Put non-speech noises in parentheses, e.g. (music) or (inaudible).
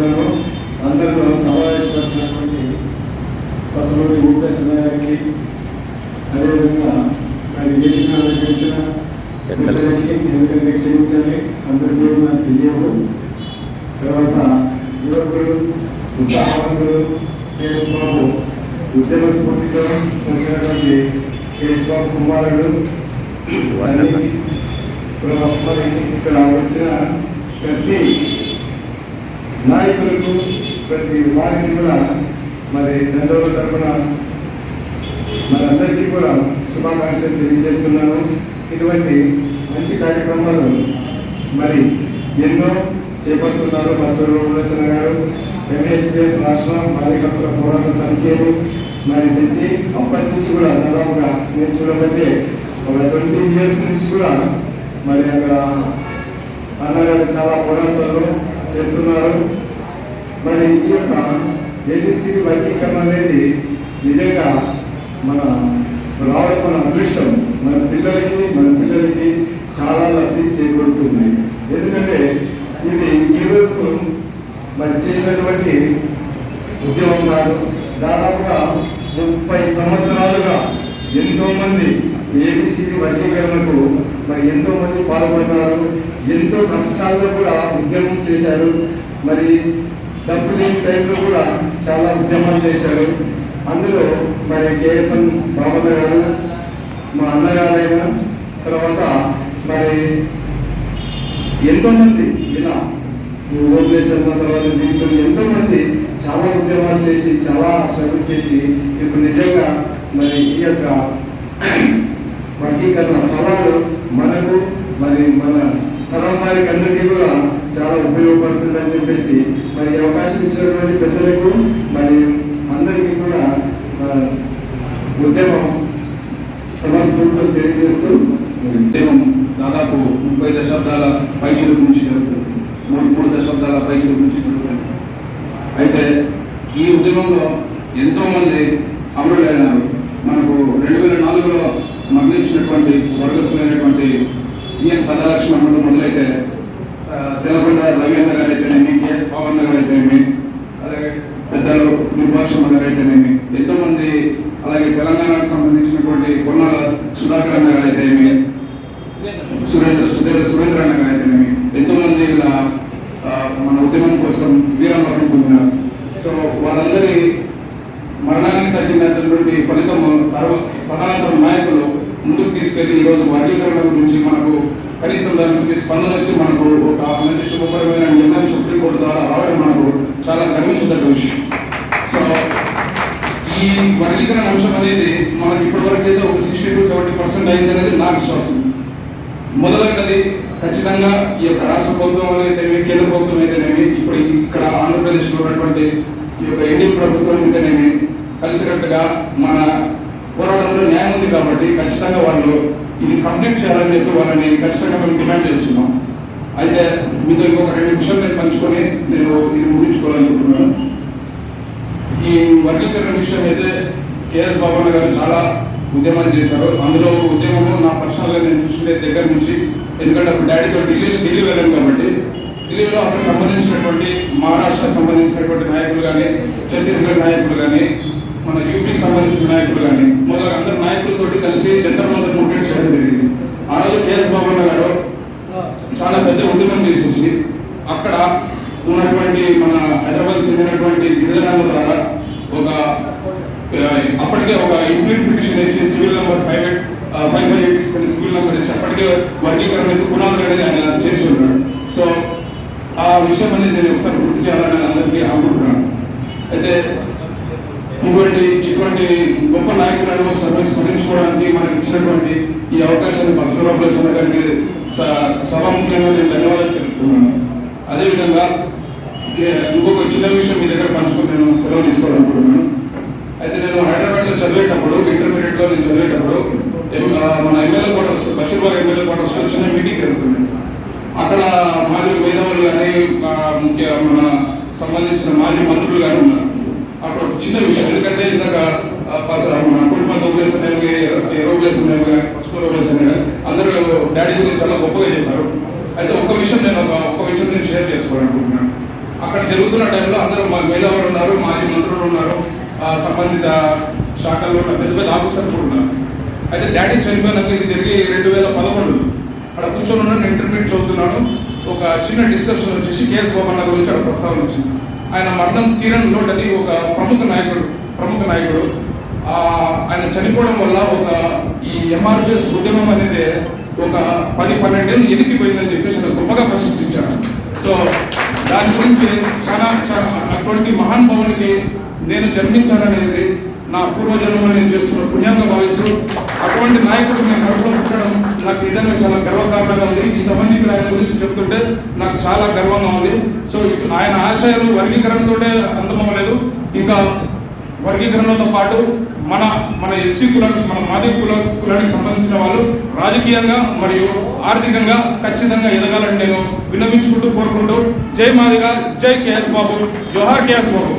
కార్యక్రమంలో అందరూ సమావేశపరిచినటువంటి పసలోని ఊపేశ్వర గారికి అదేవిధంగా మరి వేదిక అలంకరించిన ఎందుకంటే క్షమించాలి అందరికీ కూడా నాకు తెలియవు. తర్వాత యువకులు ఉత్సాహవంతులు కేఎస్ బాబు ఉద్యమ స్ఫూర్తితో వచ్చినటువంటి కేఎస్ బాబు కుమారుడు ఇక్కడ వచ్చిన నాయకులకు ప్రతి వారికి కూడా మరి దండోల తరఫున మనందరికీ కూడా శుభాకాంక్షలు తెలియజేస్తున్నాను. ఇటువంటి మంచి కార్యక్రమాలు మరి ఎన్నో చేపడుతున్నారు బసవరు ఉల్లేసన గారు. ఎంహెచ్పిఎస్ రాష్ట్రం బాలికల పోరాట సంఖ్యలు మరి పెట్టి అప్పటి నుంచి కూడా దాదాపుగా నేను చూడబట్టే ఒక ట్వంటీ ఇయర్స్ నుంచి కూడా మరి అక్కడ అన్నగారు చాలా పోరాటాలు చేస్తున్నారు. మరి ఈ యొక్క ఏబిసి వర్గీకరణ అనేది నిజంగా మన రావడం మన అదృష్టం. మన పిల్లలకి మన పిల్లలకి చాలా లబ్ధి చేకూరుతుంది. ఎందుకంటే ఇది ఈరోజు మరి చేసినటువంటి ఉద్యమం కాదు. దాదాపుగా ముప్పై సంవత్సరాలుగా ఎంతోమంది ఏబిసి వర్గీకరణకు మరి ఎంతోమంది పాల్గొన్నారు. ఎంతో కష్టాల్లో కూడా ఉద్యమం చేశారు. మరి డబ్బు లేని టైంలో కూడా చాలా ఉద్యమాలు చేశారు. అందులో మరి కేఎస్ఎం బాబన్న గారు మా అన్నగారైన తర్వాత మరి ఎంతోమంది ఇలా ఓట్లేసిన తర్వాత దీంట్లో ఎంతోమంది చాలా ఉద్యమాలు చేసి చాలా స్ట్రగుల్ చేసి ఇప్పుడు నిజంగా మరి ఈ యొక్క (clears throat) వర్గీకరణ ఫలాలు మనకు మరి మన తర్వాత వారికి అందరికీ కూడా చాలా ఉపయోగపడుతుందని చెప్పేసి మరి అవకాశం ఇచ్చినటువంటి పెద్దలకు మరి అందరికీ కూడా ఉద్యమం సమస్ఫూర్తితో తెలియజేస్తూ ఉద్యమం దాదాపు ముప్పై దశాబ్దాల పైచుల నుంచి జరుగుతుంది. మూడు మూడు దశాబ్దాల పైచుల నుంచి జరుగుతుంది. అయితే ఈ ఉద్యమంలో ఎంతో మంది అమరులైనారు. మనకు రెండు వేల నాలుగులో మరణించినటువంటి స్వర్గస్థులైనటువంటి ఈఎన్ సదాలక్ష్మణ్ మొదలైతే తెలకొండ రవీంద్ర గారు అయితేనేమి కేఎస్ పవన్ గారు అయితేనేమి అలాగే పెద్దలు నిర్భాషమ్మ గారు అయితేనేమి ఎంతోమంది అలాగే తెలంగాణకు సంబంధించినటువంటి కొన్నాల సుధాకర్ అన్న గారు అయితేనేమి సురేంద్ర సురేంద్ర సురేంద్ర అన్న గారు అయితేనేమి ఎంతోమంది ఇలా మన ఉద్యమం కోసం వీరం పట్టుకుంటున్నారు సో వాళ్ళందరి మరణానికి తగ్గినటువంటి ఫలితం తర్వాత తదనంతరం నాయకులు ముందుకు తీసుకెళ్ళి ఈ రోజు వర్గీకరణ గురించి మనకు కనీసం దాని గురించి స్పందన వచ్చి మనకు ఒక మంచి శుభకరమైన నిర్ణయం సుప్రీంకోర్టు ద్వారా రావడం మనకు చాలా గర్వించదగ్గ విషయం. సో ఈ వర్గీకరణ అంశం అనేది మనకి ఇప్పటివరకు అయితే ఒక సిక్స్టీ టు సెవెంటీ పర్సెంట్ అయింది అనేది నా విశ్వాసం. మొదలైనది ఖచ్చితంగా ఈ యొక్క రాష్ట్ర ప్రభుత్వం అయితేనేమి కేంద్ర ప్రభుత్వం అయితేనేమి ఇప్పుడు ఇక్కడ ఆంధ్రప్రదేశ్లో ఉన్నటువంటి ఈ యొక్క ఎన్డీ ప్రభుత్వం అయితేనేమి కలిసికట్టుగా మన పోరాటంలో న్యాయం ఉంది కాబట్టి ఖచ్చితంగా వాళ్ళు ఇది కంప్లీట్ చేయాలని చెప్పి వాళ్ళని ఖచ్చితంగా మేము డిమాండ్ చేస్తున్నాం. అయితే మీతో ఇంకొక రెండు నిమిషాలు నేను పంచుకొని నేను ఇది ముగించుకోవాలనుకుంటున్నాను ఈ వర్గీకరణ విషయం అయితే కేఎస్ బాబన్న గారు చాలా ఉద్యమాలు చేశారు. అందులో ఉద్యమము నా పర్సనల్గా నేను చూసుకునే దగ్గర నుంచి ఎందుకంటే అప్పుడు డాడీతో ఢిల్లీ ఢిల్లీ వెళ్ళాను కాబట్టి ఢిల్లీలో అక్కడ సంబంధించినటువంటి మహారాష్ట్రకు సంబంధించినటువంటి నాయకులు కానీ ఛత్తీస్గఢ్ నాయకులు కానీ మన యూపీకి సంబంధించిన నాయకులు కానీ మొదలు అందరు నాయకులతోటి కలిసి జనరల్ మంతర్ ముట్టడి చేయడం జరిగింది. ఆ రోజు కేఎస్ బాబు గారు చాలా పెద్ద ఉద్యమం చేసేసి అక్కడ ఉన్నటువంటి మన హైదరాబాద్ చెందినటువంటి గిరిజనాల ద్వారా ఒక అప్పటికే ఒక ఇంప్లిమెంటేషన్ వేసి civil number five eight five five eight six civil number వేసి అప్పటికే వర్గీకరణ పునాదులు అనేది ఆయన చేసి ఉన్నాడు. సో ఆ విషయం అనేది నేను ఒకసారి గుర్తు చేయాలని అందరికీ అనుకుంటున్నాను. అయితే ఇటువంటి ఇటువంటి గొప్ప నాయకులను స్మరించుకోవడానికి మనకి ఇచ్చినటువంటి ఈ అవకాశాన్ని బసవరాబుల సభ గారికి స- సభాముఖ్యంగా నేను ధన్యవాదాలు తెలుపుతున్నాను. అదేవిధంగా ఇంకొక చిన్న విషయం మీ దగ్గర పంచుకుని నేను సెలవు తీసుకోవాలనుకుంటున్నాను. అయితే నేను హైదరాబాద్లో చదివేటప్పుడు ఇంటర్మీడియట్లో నేను చదివేటప్పుడు మన ఎమ్మెల్యే క్వార్టర్స్ బషీర్బాగ్ ఎమ్మెల్యే క్వార్టర్స్లో చిన్న మీటింగ్ జరుగుతుంది. అక్కడ మాజీ మేధావులు కానీ ముఖ్య మన సంబంధించిన మాజీ మంత్రులు కానీ ఉన్నారు. అక్కడ చిన్న విషయం ఎందుకంటే ఇందాక కుటుంబ రోగులేసిన రోగులేసిన స్కూల్ రోగులేసిన అందరూ డాడీ గురించి చాలా గొప్పగా చెప్పారు అయితే ఒక విషయం నేను ఒక విషయం నేను షేర్ చేసుకోవాలనుకుంటున్నాను అక్కడ జరుగుతున్న టైంలో అందరూ మా మేధావులు ఉన్నారు మాజీ మంత్రులు ఉన్నారు సంబంధిత శాఖల్లో ఉన్న పెద్ద పెద్ద ఆఫీసర్లు ఉన్నారు అయితే డాడీ చనిపోయినాక ఇది జరిగి రెండు వేల పదకొండు అక్కడ కూర్చొని ఉన్నాను ఇంటర్మీడియట్ చదువుతున్నాను ఒక చిన్న డిస్కషన్ వచ్చేసి కేఎస్ గోపన్న గురించి అక్కడ ప్రస్తావన వచ్చింది ఆయన మరణం తీరని లోటది ఒక ప్రముఖ నాయకుడు ప్రముఖ నాయకుడు ఆయన చనిపోవడం వల్ల ఒక ఈ ఎంఆర్పిఎస్ ఉద్యమం అనేది ఒక పది పన్నెండేళ్ళు ఎదిగిపోయిందని చెప్పేసి గొప్పగా ప్రశంసించారు. సో దాని గురించి చాలా చాలా అటువంటి మహానుభావునికి నేను జన్మించాననేది నా పూర్వజన్మలో నేను చేస్తున్న పుణ్యంగా భావిస్తూ అటువంటి నాయకుడు నేను కడుపులో పుట్టడం నాకు నిజంగా చాలా గర్వకారణంగా ఉంది. ఇంతమందికి ఆయన గురించి చెప్తుంటే నాకు చాలా గర్వంగా ఉంది. సో ఆయన ఆశయాలు వర్గీకరణతోటే అంతమవ్వలేదు ఇంకా వర్గీకరణతో పాటు మన మన ఎస్సీ కులానికి మన మాదిక కుల కులానికి సంబంధించిన వాళ్ళు రాజకీయంగా మరియు ఆర్థికంగా ఖచ్చితంగా ఎదగాలని నేను విన్నవించుకుంటూ కోరుకుంటూ జై మాదిగా జై కేఎస్ బాబు జోహార్ కేఎస్ బాబు.